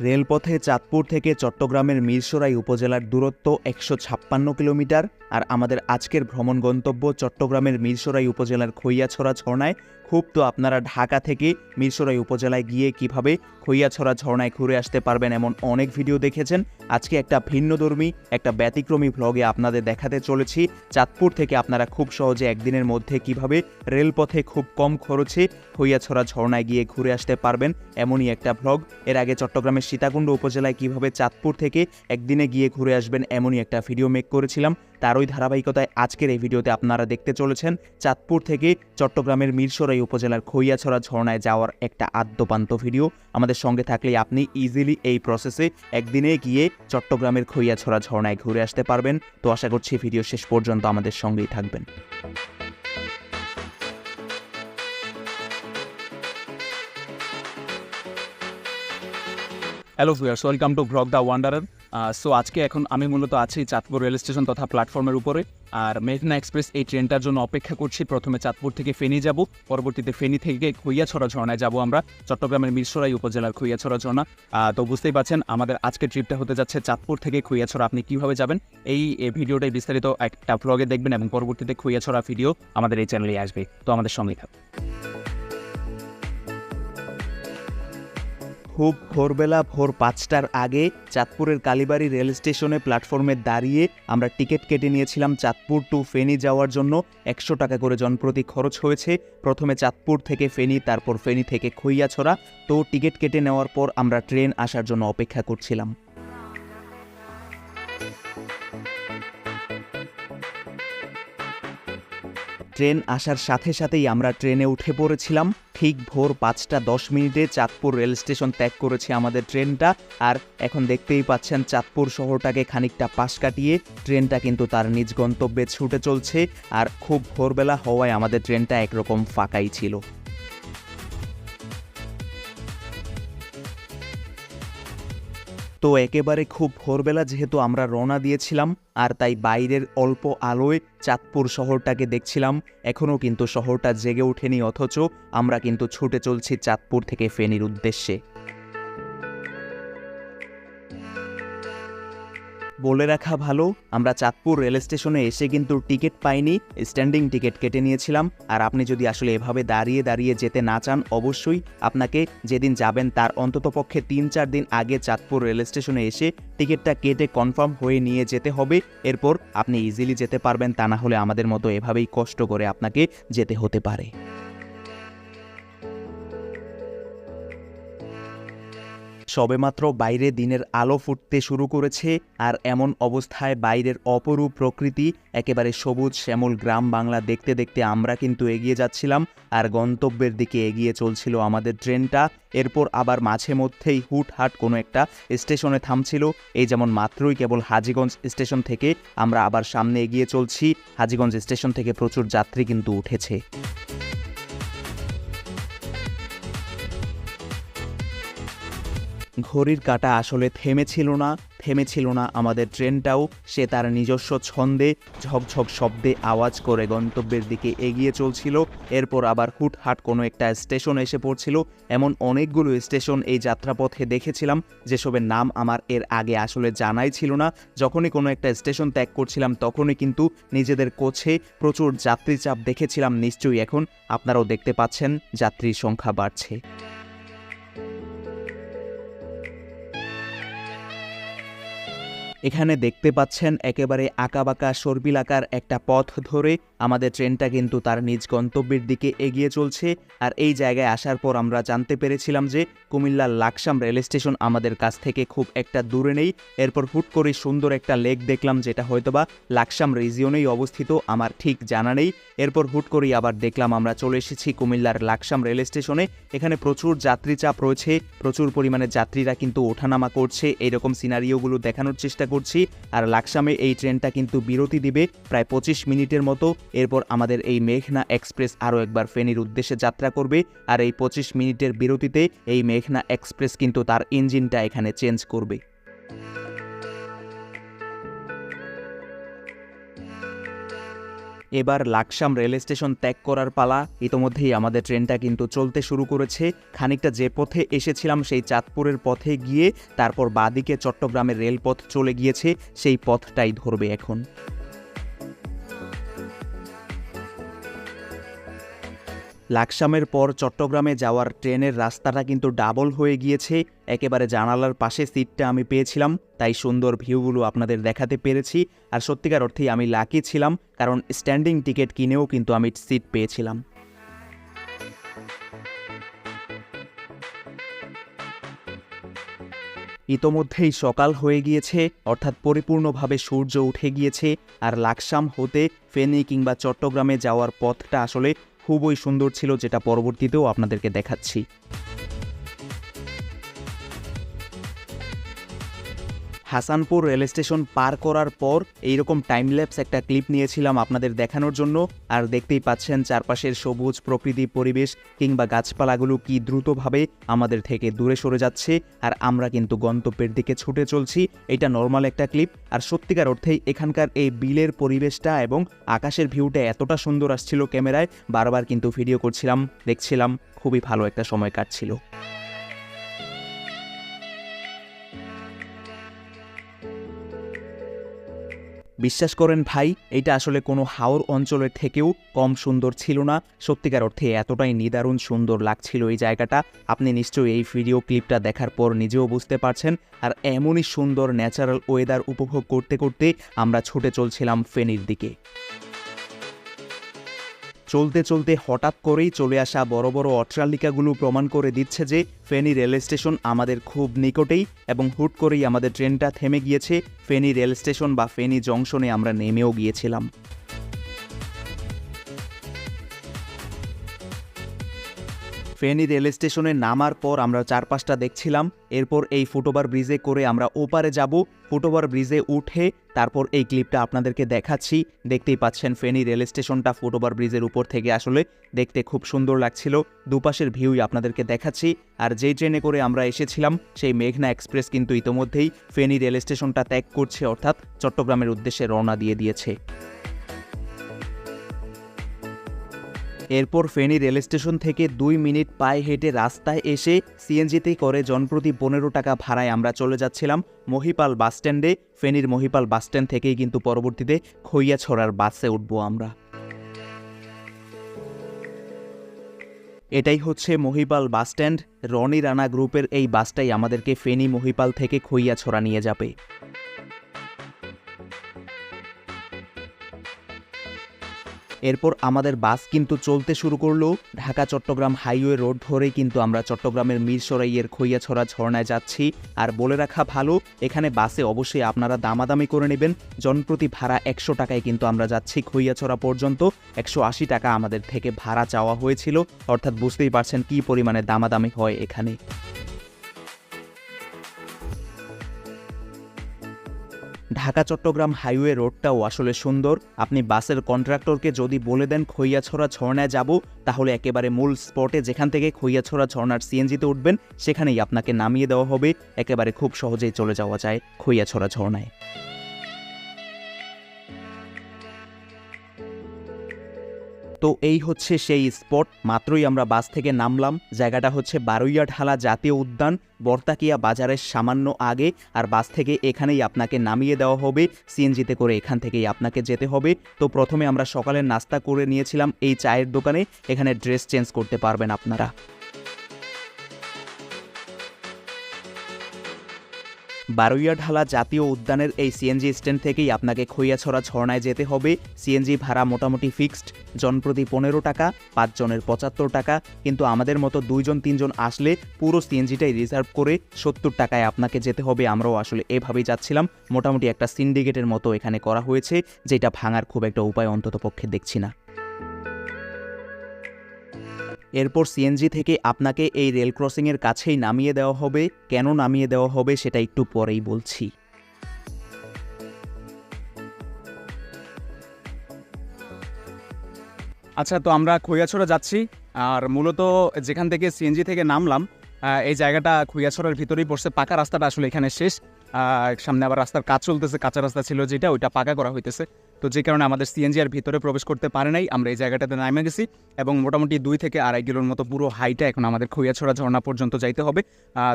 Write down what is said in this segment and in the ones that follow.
রেলপথে চাঁদপুর থেকে চট্টগ্রামের মিরসরাই উপজেলার দূরত্ব একশো ছাপ্পান্ন কিলোমিটার আর আমাদের আজকের ভ্রমণ গন্তব্য চট্টগ্রামের মিরসরাই উপজেলার খৈয়াছড়া ঝর্ণায় খুব তো আপনারা ঢাকা থেকে মিরসরাই উপজেলায় গিয়ে কীভাবে খৈয়াছড়া ঝর্ণায় ঘুরে আসতে পারবেন এমন অনেক ভিডিও দেখেছেন। আজকে একটা ভিন্নধর্মী, একটা ব্যতিক্রমী ভ্লগে আপনাদের দেখাতে চলেছি। চাঁদপুর থেকে আপনারা খুব সহজে একদিনের মধ্যে কীভাবে রেলপথে খুব কম খরচে খৈয়াছড়া ঝর্ণায় গিয়ে ঘুরে আসতে পারবেন এমনই একটা ভ্লগ এর আগে চট্টগ্রামের সীতাকুণ্ড উপজেলায় কীভাবে চাঁদপুর থেকে একদিনে গিয়ে ঘুরে আসবেন এমনই একটা ভিডিও মেক করেছিলাম। তারই ধারাবাহিকতায় আজকের এই ভিডিওতে আপনারা দেখতে চলেছেন চাঁদপুর থেকে চট্টগ্রামের মিরসরাই উপজেলার খৈয়াছড়া ঝর্ণায় যাওয়ার একটা আদ্যপান্ত ভিডিও। আমাদের সঙ্গে থাকলে আপনি ইজিলি এই প্রসেসে একদিনে গিয়ে চট্টগ্রামের খৈয়াছড়া ঝর্ণায় ঘুরে আসতে পারবেন। তো আশা করছি ভিডিও শেষ পর্যন্ত আমাদের সঙ্গেই থাকবেন। Hello viewers welcome to blog the wanderer so আজকে এখন আমি মূলত আছি চাঁদপুর রেল স্টেশন তথা প্ল্যাটফর্মের উপরে। আর মেঘনা এক্সপ্রেস এই ট্রেনটার জন্য অপেক্ষা করছি। প্রথমে চাঁদপুর থেকে ফেনী যাব, পরবর্তীতে ফেনী থেকে খৈয়াছড়া ঝর্ণায় যাব আমরা। চট্টগ্রামের মিরসরাই উপজেলার খৈয়াছড়া ঝর্ণা। তো বুঝতেই পারছেন আমাদের আজকের ট্রিপটা হতে যাচ্ছে চাঁদপুর থেকে খৈয়াছড়া। আপনি কীভাবে যাবেন? এই এই ভিডিওটাই বিস্তারিত একটা ব্লগে দেখবেন এবং পরবর্তীতে খৈয়াছড়া ভিডিও আমাদের এই চ্যানেলে আসবে। তো আমাদের সঙ্গে থাকুন। খুব ভোরবেলা ভোর পাঁচটার আগে চাঁদপুরের কালীবাড়ি রেল স্টেশনে প্ল্যাটফর্মে দাঁড়িয়ে আমরা টিকিট কেটে নিয়েছিলাম চাঁদপুর টু ফেনি যাওয়ার জন্য। একশো টাকা করে জনপ্রতি খরচ হয়েছে। প্রথমে চাঁদপুর থেকে ফেনি, তারপর ফেনি থেকে খৈয়াছড়া। তো টিকিট কেটে নেওয়ার পর আমরা ট্রেন আসার জন্য অপেক্ষা করছিলাম। ট্রেন আসার সাথে সাথেই আমরা ট্রেনে উঠে পড়েছিলাম। ঠিক ভোর পাঁচটা দশ মিনিটে চাঁদপুর রেল স্টেশন ত্যাগ করেছে আমাদের ট্রেনটা। আর এখন দেখতেই পাচ্ছেন চাঁদপুর শহরটাকে খানিকটা পাশ কাটিয়ে ট্রেনটা কিন্তু তার নিজ গন্তব্যে ছুটে চলছে। আর খুব ভোরবেলা হওয়ায় আমাদের ট্রেনটা একরকম ফাঁকাই ছিল। তো একেবারে খুব ভোরবেলা যেহেতু আমরা রওনা দিয়েছিলাম, আর তাই বাইরের অল্প আলোয় চাঁদপুর শহরটাকে দেখছিলাম। এখনও কিন্তু শহরটা জেগে ওঠেনি, অথচ আমরা কিন্তু ছুটে চলছি চাঁদপুর থেকে ফেনীর উদ্দেশ্যে। বলে রাখা ভালো, আমরা চাঁদপুর রেল স্টেশনে এসে কিন্তু টিকিট পাইনি স্ট্যান্ডিং টিকিট কেটে নিয়েছিলাম। আর আপনি যদি আসলে এভাবে দাঁড়িয়ে দাঁড়িয়ে যেতে না চান, অবশ্যই আপনাকে যেদিন যাবেন তার অন্ততপক্ষে তিন চার দিন আগে চাঁদপুর রেল স্টেশনে এসে টিকিটটা কেটে কনফার্ম হয়ে নিয়ে যেতে হবে। এরপর আপনি ইজিলি যেতে পারবেন, তা না হলে আমাদের মতো এভাবেই কষ্ট করে আপনাকে যেতে হতে পারে। সবেমাত্র বাইরে দিনের আলো ফুটতে শুরু করেছে আর এমন অবস্থায় বাইরের অপরূপ প্রকৃতি, একেবারে সবুজ শ্যামল গ্রাম বাংলা দেখতে দেখতে আমরা কিন্তু এগিয়ে যাচ্ছিলাম আর গন্তব্যের দিকে এগিয়ে চলছিল আমাদের ট্রেনটা। এরপর আবার মাঝে মধ্যেই হুটহাট কোনো একটা স্টেশনে থামছিল। এই যেমন মাত্রই কেবল হাজিগঞ্জ স্টেশন থেকে আমরা আবার সামনে এগিয়ে চলছি। হাজিগঞ্জ স্টেশন থেকে প্রচুর যাত্রী কিন্তু উঠেছে। ঘড়ির কাঁটা আসলে থেমেছিল না থেমেছিল না আমাদের ট্রেনটাও, সে তার নিজস্ব ছন্দে, ঝকঝক শব্দে আওয়াজ করে গন্তব্যের দিকে এগিয়ে চলছিল, এরপর আবার হুটহাট কোনো একটা স্টেশন এসে পড়ছিল, এমন অনেকগুলো স্টেশন এই যাত্রাপথে দেখেছিলাম, যেসবের নাম আমার এর আগে আসলে জানাই ছিল না, যখনই কোনো একটা স্টেশন ত্যাগ করছিলাম তখনই কিন্তু নিজেদের কোচে প্রচুর যাত্রী চাপ দেখেছিলাম নিশ্চয়ই এখন, আপনারাও দেখতে পাচ্ছেন, যাত্রীর সংখ্যা বাড়ছে। এখানে দেখতে পাচ্ছেন একেবারে আঁকাবাঁকা সর্বিলাকার একটা পথ ধরে আমাদের ট্রেনটা কিন্তু তার নিজ গন্তব্যের দিকে এগিয়ে চলছে। আর এই জায়গায় আসার পর আমরা জানতে পেরেছিলাম যে কুমিল্লার লাকসাম রেল স্টেশন আমাদের কাছ থেকে খুব একটা দূরে নেই। এরপর হুট করে সুন্দর একটা লেক দেখলাম যেটা হয়তোবা লাকসাম রিজিয়নেই অবস্থিত, আমার ঠিক জানা নেই। এরপর হুট করেই আবার দেখলাম আমরা চলে এসেছি কুমিল্লার লাকসাম রেল স্টেশনে। এখানে প্রচুর যাত্রী চাপ রয়েছে, প্রচুর পরিমাণে যাত্রীরা কিন্তু ওঠানামা করছে। এইরকম সিনারিওগুলো দেখানোর চেষ্টা করছি। আর লাকসামে এই ট্রেনটা কিন্তু বিরতি দিবে প্রায় পঁচিশ মিনিটের মতো। এরপর আমাদের এই মেঘনা এক্সপ্রেস আরও একবার ফেনীর উদ্দেশ্যে যাত্রা করবে। আর এই পঁচিশ মিনিটের বিরতিতে এই মেঘনা এক্সপ্রেস কিন্তু তার ইঞ্জিনটা এখানে চেঞ্জ করবে। এবার লাকসাম রেল স্টেশন ত্যাগ করার পালা। ইতোমধ্যেই আমাদের ট্রেনটা কিন্তু চলতে শুরু করেছে। খানিকটা যে পথে এসেছিলাম সেই চাঁদপুরের পথে গিয়ে তারপর বাদিকে চট্টগ্রামের রেলপথ চলে গিয়েছে। সেই পথটাই ধরবে এখন। লাকসামের পর চট্টগ্রামে যাওয়ার ট্রেনের রাস্তাটা কিন্তু ডাবল হয়ে গিয়েছে। একেবারে জানালার পাশে সিটটা আমি পেয়েছিলাম, তাই সুন্দর ভিউগুলো আপনাদের দেখাতে পেরেছি। আর সত্যিকার অর্থেই আমি লাকি ছিলাম, কারণ স্ট্যান্ডিং টিকিট কিনেও কিন্তু আমি সিট পেয়েছিলাম। ইতোমধ্যেই সকাল হয়ে গিয়েছে, অর্থাৎ পরিপূর্ণভাবে সূর্য উঠে গিয়েছে। আর লাকসাম হতে ফেনী কিংবা চট্টগ্রামে যাওয়ার পথটা আসলে খুবই সুন্দর ছিল যেটা পরবর্তীতেও আপনাদেরকে দেখাচ্ছি। হাসানপুর রেল স্টেশন পার করার পর এইরকম টাইমল্যাপস একটা ক্লিপ নিয়েছিলাম আপনাদের দেখানোর জন্য। আর দেখতেই পাচ্ছেন চারপাশের সবুজ প্রকৃতি পরিবেশ কিংবা গাছপালাগুলো কি দ্রুতভাবে আমাদের থেকে দূরে সরে যাচ্ছে। আর আমরা কিন্তু গন্তব্যের দিকে ছুটে চলছি। এটা নর্মাল একটা ক্লিপ। আর সত্যিকার অর্থেই এখানকার এই বিলের পরিবেশটা এবং আকাশের ভিউটা এতটা সুন্দর আসছিল ক্যামেরায়। বারবার কিন্তু ভিডিও করছিলাম, দেখছিলাম, খুবই ভালো একটা সময় কাটছিল। বিশ্বাস করেন ভাই, এটা আসলে কোনো হাওর অঞ্চলের থেকেও কম সুন্দর ছিল না। সত্যিকার অর্থে এতটাই নিদারুণ সুন্দর লাগছিল এই জায়গাটা। আপনি নিশ্চয়ই এই ভিডিও ক্লিপটা দেখার পর নিজেও বুঝতে পারছেন। আর এমনই সুন্দর ন্যাচারাল ওয়েদার উপভোগ করতে করতে আমরা ছুটে চলছিলাম ফেনীর দিকে। চলতে চলতে হঠাৎ করেই চলে আসা বড় বড় অট্টালিকাগুলো প্রমাণ করে দিচ্ছে যে ফেনী রেল স্টেশন আমাদের খুব নিকটেই এবং হুট করেই আমাদের ট্রেনটা থেমে গিয়েছে। ফেনী রেল স্টেশন বা ফেনী জংশনে আমরা নেমেও গিয়েছিলাম। ফেনী রেল স্টেশনে নামার পর আমরা চারপাশটা দেখছিলাম। এরপর এই ফুটওভার ব্রিজে করে আমরা ওপারে যাব। ফুটওভার ব্রিজে উঠে তারপর এই ক্লিপটা আপনাদেরকে দেখাচ্ছি। দেখতেই পাচ্ছেন ফেনী রেল স্টেশনটা ফুটওভার ব্রিজের উপর থেকে আসলে দেখতে খুব সুন্দর লাগছিল। দুপাশের ভিউই আপনাদেরকে দেখাচ্ছি। আর যেই ট্রেনে করে আমরা এসেছিলাম, সেই মেঘনা এক্সপ্রেস কিন্তু ইতোমধ্যেই ফেনী রেল স্টেশনটা ত্যাগ করছে, অর্থাৎ চট্টগ্রামের উদ্দেশ্যে রওনা দিয়ে দিয়েছে। এরপর ফেনী রেল স্টেশন থেকে দুই মিনিট পায়ে হেঁটে রাস্তায় এসে সিএনজিতে করে জনপ্রতি পনেরো টাকা ভাড়ায় আমরা চলে যাচ্ছিলাম মহিপাল বাসস্ট্যান্ডে ফেনীর মহিপাল বাসস্ট্যান্ড থেকেই কিন্তু পরবর্তীতে খইয়াছড়ার বাসে উঠবো আমরা। এটাই হচ্ছে মহিপাল বাসস্ট্যান্ড রনি রানা গ্রুপের এই বাসটাই আমাদেরকে ফেনী মহিপাল থেকে খইয়াছড়া নিয়ে যাবে। এরপর আমাদের বাস কিন্তু চলতে শুরু করল। ঢাকা, চট্টগ্রাম হাইওয়ে রোড ধরেই কিন্তু আমরা চট্টগ্রামের মিরসরাইয়ের খইয়াছড়া ঝর্ণায় যাচ্ছি। আর বলে রাখা ভালো, এখানে বাসে অবশ্যই আপনারা দামাদামি করে নেবেন। জনপ্রতি ভাড়া একশো টাকায় কিন্তু আমরা যাচ্ছি খইয়াছড়া পর্যন্ত। একশো আশি টাকা আমাদের থেকে ভাড়া চাওয়া হয়েছিল। অর্থাৎ বুঝতেই পারছেন কি পরিমাণে দামাদামি হয় এখানে। ঢাকা চট্টগ্রাম হাইওয়ে রোডটাও আসলে সুন্দর। আপনি বাসের কন্ট্রাক্টরকে যদি বলে দেন খৈয়াছড়া ঝর্ণায় যাব, তাহলে একেবারে মূল স্পটে যেখান থেকে খৈয়াছড়া ঝর্ণার সিএনজিতে উঠবেন, সেখানেই আপনাকে নামিয়ে দেওয়া হবে। একেবারে খুব সহজেই চলে যাওয়া যায় খৈয়াছড়া ঝর্ণায়। তো এই হচ্ছে সেই স্পট। মাত্রই আমরা বাস থেকে নামলাম। জায়গাটা হচ্ছে বারুইয়া ঢালা জাতীয় উদ্যান, বর্তাকিয়া বাজারের সামান্য আগে। আর বাস থেকে এখানেই আপনাকে নামিয়ে দেওয়া হবে। সিএনজিতে করে এখান থেকেই আপনাকে যেতে হবে। তো প্রথমে আমরা সকালের নাস্তা করে নিয়েছিলাম এই চায়ের দোকানে। এখানে ড্রেস চেঞ্জ করতে পারবেন আপনারা। বারুইয়া ঢালা জাতীয় উদ্যানের এই সিএনজি স্ট্যান্ড থেকেই আপনাকে খইয়াছড়া ঝর্ণায় যেতে হবে। সিএনজি ভাড়া মোটামুটি ফিক্সড, জনপ্রতি পনেরো টাকা, পাঁচজনের পঁচাত্তর টাকা। কিন্তু আমাদের মতো দুইজন, তিনজন আসলে পুরো সিএনজিটাই রিজার্ভ করে সত্তর টাকায় আপনাকে যেতে হবে। আমরাও আসলে এভাবেই যাচ্ছিলাম। মোটামুটি একটা সিন্ডিকেটের মতো এখানে করা হয়েছে, যেটা ভাঙার খুব একটা উপায় অন্তত পক্ষে দেখছি না। এরপর সিএনজি থেকে আপনাকে এই রেল ক্রসিংয়ের কাছেই নামিয়ে দেওয়া হবে। কেন নামিয়ে দেওয়া হবে সেটা একটু পরেই বলছি। আচ্ছা তো আমরা খৈয়াছড়া যাচ্ছি। আর মূলত যেখান থেকে সিএনজি থেকে নামলাম এই জায়গাটা খৈয়াছড়ার ভিতরেই পড়ছে। পাকা রাস্তাটা আসলে এখানে শেষ। সামনে আবার রাস্তার কাজ চলতেছে, কাঁচা রাস্তা ছিল যেটা, ওইটা পাকা করা হইতেছে। তো যে কারণে আমাদের সিএনজি আর ভিতরে প্রবেশ করতে পারে নাই। আমরা এই জায়গাটাতে নামে গেছি এবং মোটামুটি দুই থেকে আড়াই কিলোর মতো পুরো হাইটা এখন আমাদের খৈয়াছড়া ঝর্ণা পর্যন্ত যাইতে হবে।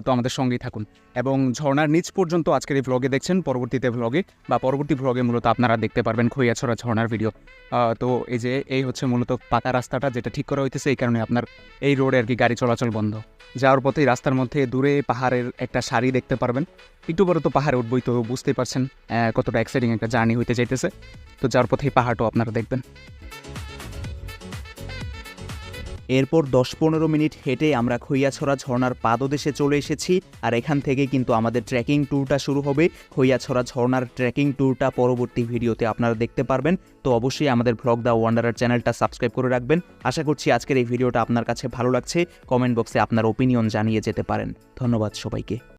তো আমাদের সঙ্গেই থাকুন। এবং ঝর্ণার নিচ পর্যন্ত আজকের এই ভ্লগে দেখছেন, পরবর্তীতে ভ্লগে বা পরবর্তী ভ্লগে মূলত আপনারা দেখতে পারবেন খৈয়াছড়া ঝর্ণার ভিডিও তো এই যে, এই হচ্ছে মূলত পাকা রাস্তাটা যেটা ঠিক করা হইতেছে, এই কারণে আপনার এই রোডে আর কি গাড়ি চলাচল বন্ধ। যাওয়ার পথে রাস্তার মধ্যে দূরে পাহাড়ের একটা সারি দেখতে পারবেন। একটু বড় তো পাহাড়ে উঠবই তো বুঝতেই পারছেন কতটা এক্সাইটিং একটা জার্নি হইতে যাইতেছে। তো যাওয়ার পথে এই পাহাড়টাও আপনারা দেখবেন। এরপর দশ পনেরো মিনিট হেঁটে আমরা খৈয়াছড়া ঝর্ণার পাদদেশে চলে এসেছি, আর এখান থেকে কিন্তু আমাদের ট্রেকিং ট্যুরটা শুরু হবে। খৈয়াছড়া ঝর্ণার ট্রেকিং ট্যুরটা পরবর্তী ভিডিওতে আপনারা দেখতে পারবেন। তো অবশ্যই আমাদের ভ্লগ দ্য ওয়ান্ডারার চ্যানেলটা সাবস্ক্রাইব করে রাখবেন। আশা করছি আজকের এই ভিডিওটা আপনার কাছে ভালো লাগছে। কমেন্ট বক্সে আপনার ওপিনিয়ন জানিয়ে যেতে পারেন। ধন্যবাদ সবাইকে।